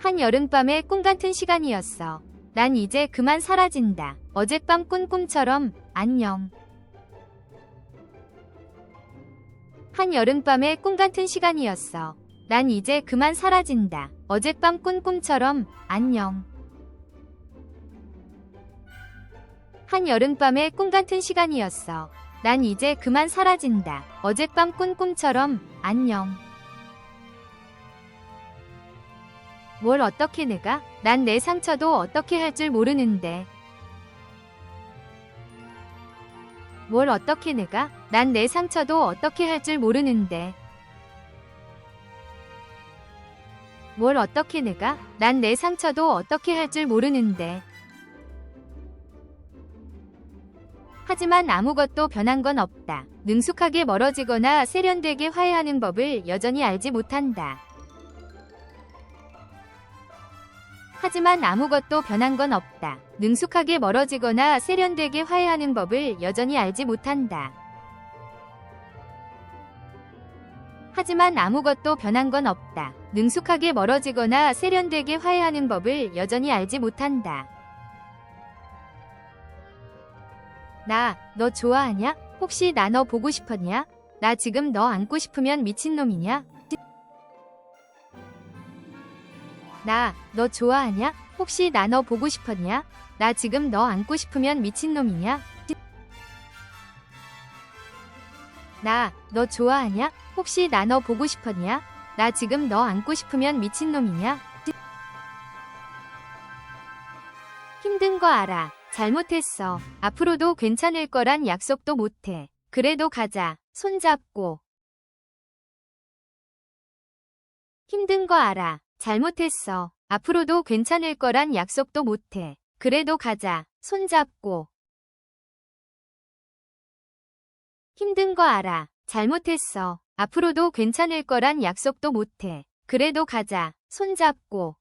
한 여름밤의 꿈 같은 시간이었어. 난 이제 그만 사라진다. 어젯밤 꾼 꿈처럼 안녕. 한 여름밤의 꿈 같은 시간이었어. 난 이제 그만 사라진다. 어젯밤 꾼 꿈처럼 안녕. 한 여름밤의 꿈 같은 시간이었어. 난 이제 그만 사라진다. 어젯밤 꾼 꿈처럼 안녕. 뭘 어떻게 내가? 난 내 상처도 어떻게 할 줄 모르는데. 뭘 어떻게 내가? 난 내 상처도 어떻게 할 줄 모르는데. 뭘 어떻게 내가? 난 내 상처도 어떻게 할 줄 모르는데. 하지만 아무것도 변한 건 없다. 능숙하게 멀어지거나 세련되게 화해하는 법을 여전히 알지 못한다. 하지만 아무것도 변한 건 없다. 능숙하게 멀어지거나 세련되게 화해하는 법을 여전히 알지 못한다. 하지만 아무것도 변한 건 없다. 능숙하게 멀어지거나 세련되게 화해하는 법을 여전히 알지 못한다. 나, 너 좋아하냐? 혹시 나 너 보고 싶었냐? 나 지금 너 안고 싶으면 미친놈이냐? 나, 너 좋아하냐? 혹시 나 너 보고 싶었냐? 나 지금 너 안고 싶으면 미친놈이냐? 나, 너 좋아하냐? 혹시 나 너 보고 싶었냐? 나 지금 너 안고 싶으면 미친놈이냐? 힘든 거 알아. 잘못했어. 앞으로도 괜찮을 거란 약속도 못해. 그래도 가자. 손잡고. 힘든 거 알아. 잘못했어. 앞으로도 괜찮을 거란 약속도 못해. 그래도 가자. 손잡고. 힘든 거 알아. 잘못했어. 앞으로도 괜찮을 거란 약속도 못해. 그래도 가자. 손잡고.